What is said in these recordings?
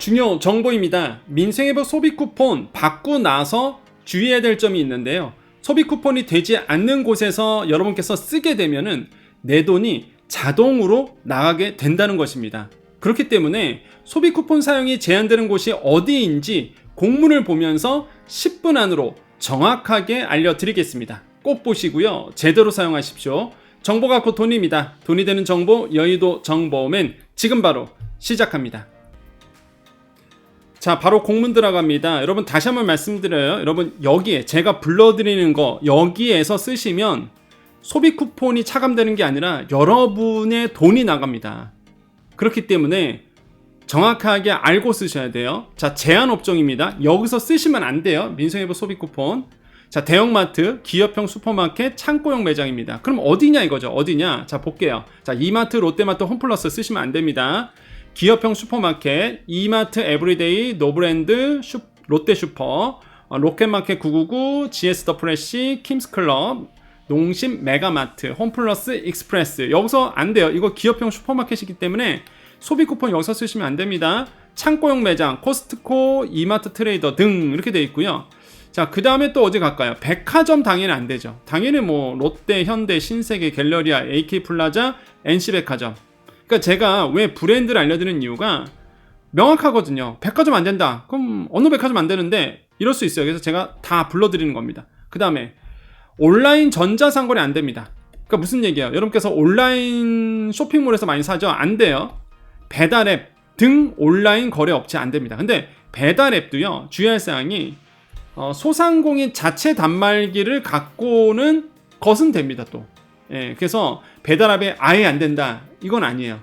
중요 정보입니다. 민생회복 소비 쿠폰 받고 나서 주의해야 될 점이 있는데요. 소비 쿠폰이 되지 않는 곳에서 여러분께서 쓰게 되면은 내 돈이 자동으로 나가게 된다는 것입니다. 그렇기 때문에 소비 쿠폰 사용이 제한되는 곳이 어디인지 공문을 보면서 10분 안으로 정확하게 알려드리겠습니다. 꼭 보시고요. 제대로 사용하십시오. 정보가 곧 돈입니다. 돈이 되는 정보 여의도 정보맨 지금 바로 시작합니다. 자, 바로 공문 들어갑니다. 여러분 다시 한번 말씀드려요. 여러분 여기에 제가 불러드리는 거 여기에서 쓰시면 소비 쿠폰이 차감되는 게 아니라 여러분의 돈이 나갑니다. 그렇기 때문에 정확하게 알고 쓰셔야 돼요. 자, 제한 업종입니다. 여기서 쓰시면 안 돼요. 민생회복 소비 쿠폰. 자, 대형마트, 기업형 슈퍼마켓, 창고형 매장입니다. 그럼 어디냐 이거죠? 어디냐? 자, 볼게요. 자, 이마트, 롯데마트, 홈플러스 쓰시면 안 됩니다. 기업형 슈퍼마켓, 이마트, 에브리데이, 노브랜드, 슈, 롯데슈퍼, 어, 로켓마켓 999, GS 더 프레시, 킴스클럽, 농심, 메가마트, 홈플러스, 익스프레스. 여기서 안 돼요. 이거 기업형 슈퍼마켓이기 때문에 소비 쿠폰 여기서 쓰시면 안 됩니다. 창고형 매장, 코스트코, 이마트 트레이더 등 이렇게 돼 있고요. 자, 그 다음에 또 어디 갈까요? 백화점 당연히 안 되죠. 당연히 뭐 롯데, 현대, 신세계, 갤러리아, AK 플라자, NC 백화점. 그러니까 제가 왜 브랜드를 알려드리는 이유가 명확하거든요. 백화점 안 된다. 그럼 어느 백화점 안 되는데 이럴 수 있어요. 그래서 제가 다 불러드리는 겁니다. 그 다음에 온라인 전자상거래 안 됩니다. 그러니까 무슨 얘기예요? 여러분께서 온라인 쇼핑몰에서 많이 사죠? 안 돼요. 배달앱 등 온라인 거래 업체 안 됩니다. 근데 배달앱도요. 주의할 사항이 어, 소상공인 자체 단말기를 갖고는 것은 됩니다. 또. 예, 그래서 배달앱에 아예 안 된다. 이건 아니에요.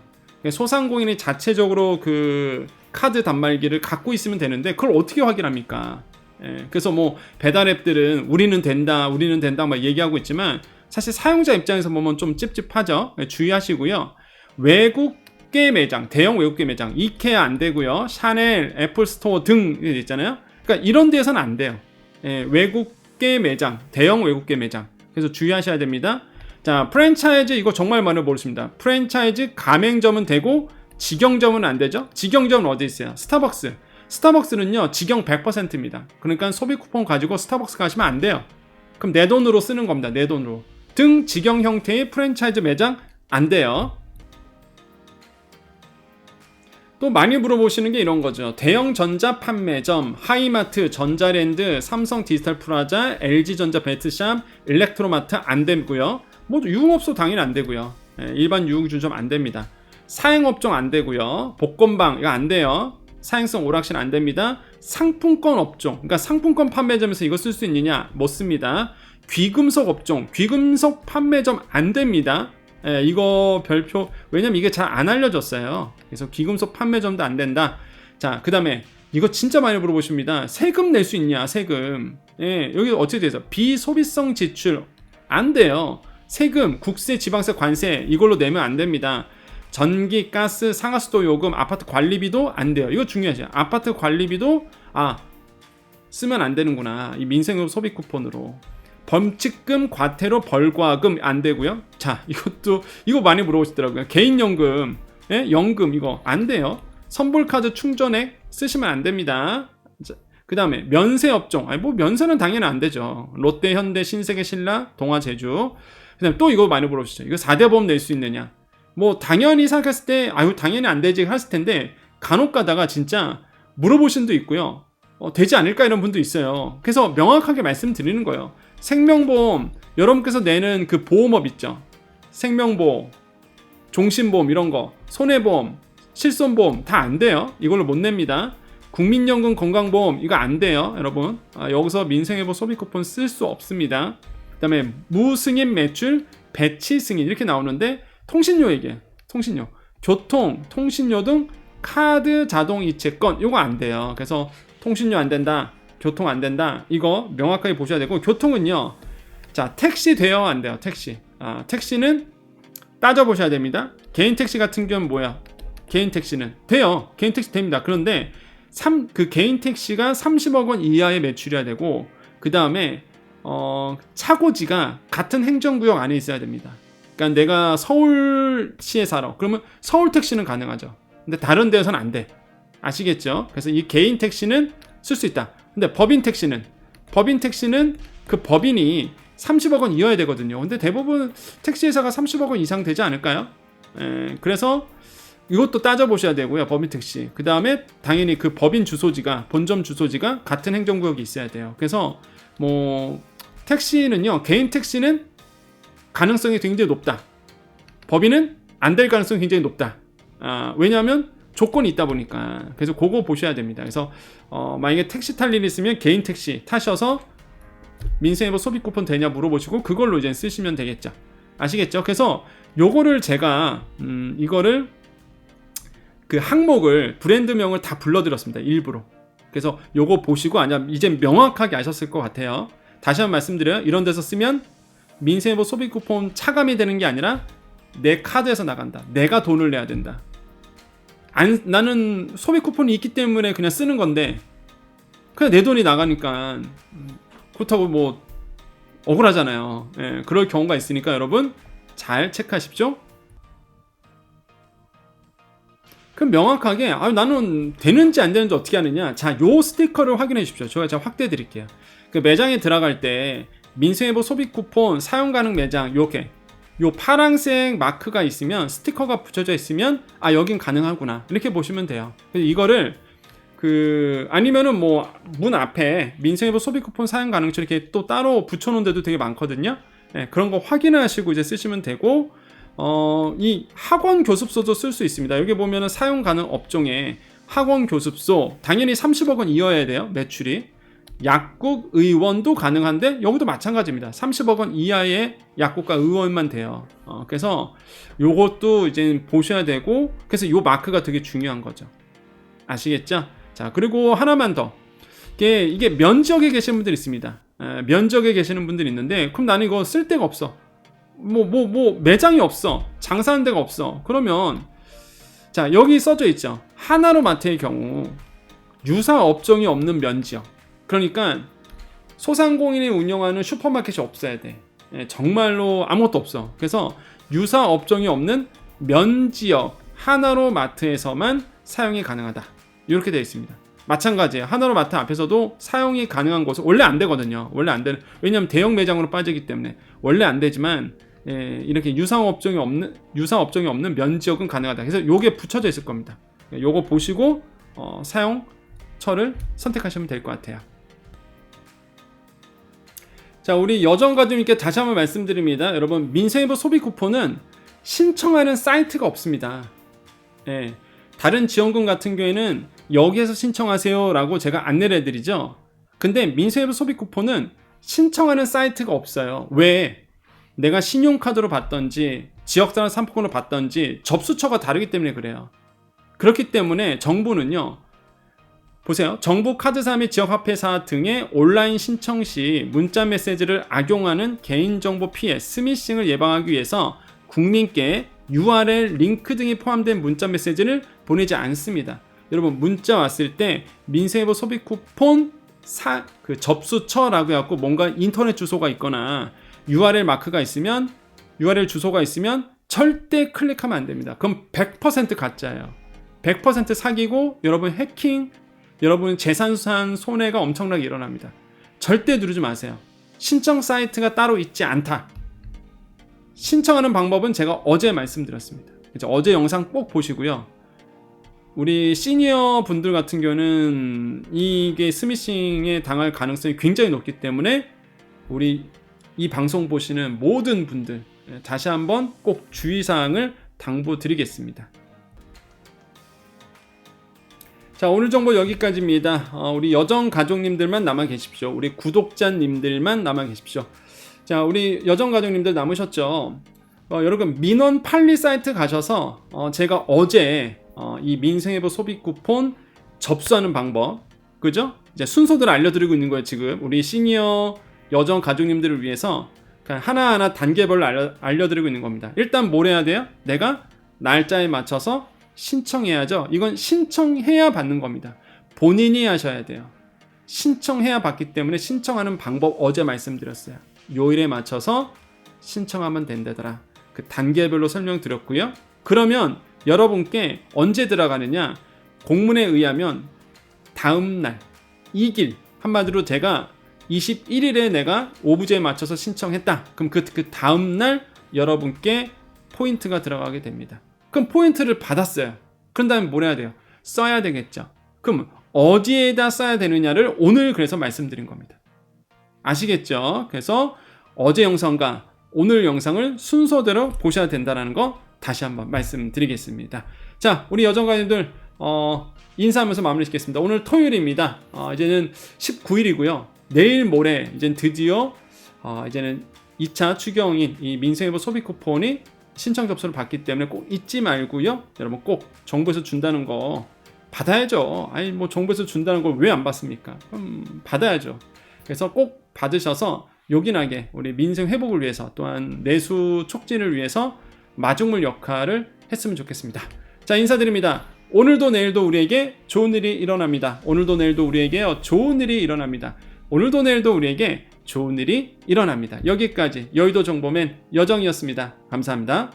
소상공인이 자체적으로 그 카드 단말기를 갖고 있으면 되는데 그걸 어떻게 확인합니까? 예, 그래서 뭐 배달앱들은 우리는 된다, 우리는 된다 막 얘기하고 있지만 사실 사용자 입장에서 보면 좀 찝찝하죠. 예, 주의하시고요. 외국계 매장, 대형 외국계 매장, 이케아 안 되고요. 샤넬, 애플 스토어 등 있잖아요. 그러니까 이런 데에서는 안 돼요. 예, 외국계 매장, 대형 외국계 매장. 그래서 주의하셔야 됩니다. 자, 프랜차이즈 이거 정말 많이 모르십니다. 프랜차이즈 가맹점은 되고 직영점은 안 되죠? 직영점은 어디 있어요? 스타벅스. 스타벅스는요, 직영 100%입니다. 그러니까 소비 쿠폰 가지고 스타벅스 가시면 안 돼요. 그럼 내 돈으로 쓰는 겁니다. 내 돈으로. 등 직영 형태의 프랜차이즈 매장 안 돼요. 또 많이 물어보시는 게 이런 거죠. 대형 전자 판매점, 하이마트, 전자랜드, 삼성 디지털 프라자, LG전자 베트샵, 일렉트로마트 안 되고요. 뭐 유흥업소 당연히 안 되고요. 예, 일반 유흥주점 안 됩니다. 사행업종 안 되고요. 복권방 이거 안 돼요. 사행성 오락실 안 됩니다. 상품권 업종, 그러니까 상품권 판매점에서 이거 쓸 수 있느냐? 못 씁니다. 귀금속 업종, 귀금속 판매점 안 됩니다. 예, 이거 별표 왜냐면 이게 잘 안 알려졌어요. 그래서 귀금속 판매점도 안 된다. 자, 그 다음에 이거 진짜 많이 물어보십니다. 세금 낼 수 있냐? 세금. 예, 여기 어떻게 돼서 비소비성 지출 안 돼요. 세금, 국세, 지방세, 관세 이걸로 내면 안 됩니다. 전기, 가스, 상하수도 요금, 아파트 관리비도 안 돼요. 이거 중요하죠. 아파트 관리비도 아 쓰면 안 되는구나. 이 민생용 소비 쿠폰으로. 범칙금, 과태료, 벌과금 안 되고요. 자, 이것도 이거 많이 물어보시더라고요. 개인연금, 예? 연금 이거 안 돼요. 선불카드 충전액 쓰시면 안 됩니다. 그 다음에 면세 업종, 아니 뭐 면세는 당연히 안 되죠. 롯데, 현대, 신세계, 신라, 동아, 제주. 그다음 또 이거 많이 물어보시죠. 이거 4대 보험 낼 수 있느냐? 뭐 당연히 생각했을 때 아유 당연히 안 되지 했을 텐데 간혹 가다가 진짜 물어보신 도 있고요. 어, 되지 않을까 이런 분도 있어요. 그래서 명확하게 말씀드리는 거예요. 생명보험 여러분께서 내는 그 보험업 있죠. 생명보험, 종신보험 이런 거, 손해보험, 실손보험 다 안 돼요. 이걸로 못 냅니다. 국민연금 건강보험 이거 안 돼요, 여러분. 아, 여기서 민생회복 소비 쿠폰 쓸 수 없습니다. 그다음에 무승인 매출, 배치 승인 이렇게 나오는데 통신료 얘기해. 통신료, 교통, 통신료 등 카드 자동 이체권 이거 안 돼요. 그래서 통신료 안 된다, 교통 안 된다. 이거 명확하게 보셔야 되고 교통은요. 자 택시 돼요, 안 돼요? 택시. 아 택시는 따져 보셔야 됩니다. 개인 택시 같은 경우는 뭐야? 개인 택시는 돼요. 개인 택시 됩니다. 그런데 3, 그 개인 택시가 30억 원 이하의 매출이어야 되고 그 다음에 어, 차고지가 같은 행정구역 안에 있어야 됩니다. 그러니까 내가 서울시에 살아. 그러면 서울 택시는 가능하죠. 근데 다른 데에서는 안 돼. 아시겠죠? 그래서 이 개인 택시는 쓸 수 있다. 근데 법인 택시는 법인 택시는 그 법인이 30억 원 이어야 되거든요. 근데 대부분 택시 회사가 30억 원 이상 되지 않을까요? 에, 그래서 이것도 따져보셔야 되고요. 법인 택시. 그 다음에 당연히 그 법인 주소지가 본점 주소지가 같은 행정구역이 있어야 돼요. 그래서 뭐 택시는요. 개인 택시는 가능성이 굉장히 높다. 법인은 안 될 가능성이 굉장히 높다. 아, 왜냐하면 조건이 있다 보니까 그래서 그거 보셔야 됩니다. 그래서 어, 만약에 택시 탈일 있으면 개인 택시 타셔서 민생회보 소비 쿠폰 되냐 물어보시고 그걸로 이제 쓰시면 되겠죠. 아시겠죠? 그래서 요거를 제가 음, 이거를 그 항목을 브랜드명을 다 불러드렸습니다. 일부러. 그래서 요거 보시고 아니야 이제 명확하게 아셨을 것 같아요. 다시 한번 말씀드려요. 이런 데서 쓰면 민생회보 소비 쿠폰 차감이 되는 게 아니라 내 카드에서 나간다. 내가 돈을 내야 된다. 안, 나는 소비 쿠폰이 있기 때문에 그냥 쓰는 건데 그냥 내 돈이 나가니까 음, 그렇다고 뭐 억울하잖아요. 예, 그럴 경우가 있으니까 여러분 잘 체크하십시오. 그럼 명확하게 아, 나는 되는지 안 되는지 어떻게 하느냐? 자, 요 스티커를 확인해 주십시오. 제가 제가 확대해 드릴게요. 그 매장에 들어갈 때 민생회보 소비 쿠폰 사용 가능 매장 요렇게 요 파랑색 마크가 있으면 스티커가 붙여져 있으면 아 여긴 가능하구나 이렇게 보시면 돼요. 이거를 그 아니면은 뭐 문 앞에 민생회보 소비 쿠폰 사용 가능처 이렇게 또 따로 붙여놓은 데도 되게 많거든요. 네, 그런 거 확인하시고 이제 쓰시면 되고 어, 이 학원 교습소도 쓸 수 있습니다. 여기 보면은 사용 가능 업종에 학원 교습소 당연히 30억 원 이어야 돼요 매출이 약국 의원도 가능한데 여기도 마찬가지입니다. 30억 원 이하의 약국과 의원만 돼요. 어, 그래서 요것도 이제 보셔야 되고 그래서 요 마크가 되게 중요한 거죠. 아시겠죠? 자 그리고 하나만 더 이게, 이게 면적에 계시는 분들이 있습니다. 에, 면적에 계시는 분들이 있는데 그럼 나는 이거 쓸 데가 없어. 뭐 뭐 뭐 매장이 없어. 장사하는 데가 없어. 그러면 자 여기 써져 있죠. 하나로 마트의 경우 유사 업종이 없는 면지역. 그러니까 소상공인이 운영하는 슈퍼마켓이 없어야 돼. 예, 정말로 아무것도 없어. 그래서 유사 업종이 없는 면지역 하나로 마트에서만 사용이 가능하다. 이렇게 되어 있습니다. 마찬가지예요. 하나로 마트 앞에서도 사용이 가능한 곳은 원래 안 되거든요. 원래 안 되는 왜냐하면 대형 매장으로 빠지기 때문에 원래 안 되지만 예, 이렇게 유사 업종이 없는 유사 업종이 없는 면 지역은 가능하다. 그래서 요게 붙여져 있을 겁니다. 요거 보시고 어, 사용처를 선택하시면 될 것 같아요. 자, 우리 여정 가족님께 다시 한번 말씀드립니다. 여러분, 민생회보 소비 쿠폰은 신청하는 사이트가 없습니다. 예. 다른 지원금 같은 경우에는 여기에서 신청하세요라고 제가 안내를 해드리죠. 근데 민생회보 소비 쿠폰은 신청하는 사이트가 없어요. 왜? 내가 신용카드로 받던지 지역사랑 상품권으로 받던지 접수처가 다르기 때문에 그래요. 그렇기 때문에 정부는요. 보세요. 정부 카드사 및 지역화폐사 등의 온라인 신청 시 문자 메시지를 악용하는 개인정보 피해, 스미싱을 예방하기 위해서 국민께 URL, 링크 등이 포함된 문자 메시지를 보내지 않습니다. 여러분 문자 왔을 때 민생회보 소비 쿠폰 사, 그 접수처라고 해갖고 뭔가 인터넷 주소가 있거나 URL 마크가 있으면 URL 주소가 있으면 절대 클릭하면 안 됩니다. 그럼 100% 가짜예요. 100% 사기고 여러분 해킹 여러분 재산산 손해가 엄청나게 일어납니다. 절대 누르지 마세요. 신청 사이트가 따로 있지 않다. 신청하는 방법은 제가 어제 말씀드렸습니다. 어제 영상 꼭 보시고요. 우리 시니어 분들 같은 경우는 이게 스미싱에 당할 가능성이 굉장히 높기 때문에 우리 이 방송 보시는 모든 분들 다시 한번 꼭 주의사항을 당부드리겠습니다. 자 오늘 정보 여기까지입니다. 어, 우리 여정 가족님들만 남아 계십시오. 우리 구독자님들만 남아 계십시오. 자 우리 여정 가족님들 남으셨죠? 어, 여러분 민원 판리 사이트 가셔서 어, 제가 어제 어, 이 민생회보 소비 쿠폰 접수하는 방법 그죠? 이제 순서대로 알려드리고 있는 거예요 지금 우리 시니어 여정 가족님들을 위해서 하나하나 단계별로 알려, 알려드리고 있는 겁니다. 일단 뭘 해야 돼요? 내가 날짜에 맞춰서 신청해야죠. 이건 신청해야 받는 겁니다. 본인이 하셔야 돼요. 신청해야 받기 때문에 신청하는 방법 어제 말씀드렸어요. 요일에 맞춰서 신청하면 된다더라. 그 단계별로 설명드렸고요. 그러면 여러분께 언제 들어가느냐? 공문에 의하면 다음 날 이길 한마디로 제가 21일에 내가 오브제에 맞춰서 신청했다. 그럼 그, 그 다음 날 여러분께 포인트가 들어가게 됩니다. 그럼 포인트를 받았어요. 그런 다음에 뭘 해야 돼요? 써야 되겠죠. 그럼 어디에다 써야 되느냐를 오늘 그래서 말씀드린 겁니다. 아시겠죠? 그래서 어제 영상과 오늘 영상을 순서대로 보셔야 된다는 거 다시 한번 말씀드리겠습니다. 자, 우리 여정가님들 어, 인사하면서 마무리 짓겠습니다. 오늘 토요일입니다. 어, 이제는 19일이고요. 내일 모레 이제 드디어 어, 이제는 2차 추경인 이 민생회복 소비 쿠폰이 신청 접수를 받기 때문에 꼭 잊지 말고요. 여러분 꼭 정부에서 준다는 거 받아야죠. 아니 뭐 정부에서 준다는 걸 왜 안 받습니까? 그럼 받아야죠. 그래서 꼭 받으셔서 요긴하게 우리 민생 회복을 위해서 또한 내수 촉진을 위해서 마중물 역할을 했으면 좋겠습니다. 자 인사드립니다. 오늘도 내일도 우리에게 좋은 일이 일어납니다. 오늘도 내일도 우리에게 좋은 일이 일어납니다. 오늘도 내일도 우리에게 좋은 일이 일어납니다. 여기까지 여의도 정보맨 여정이었습니다. 감사합니다.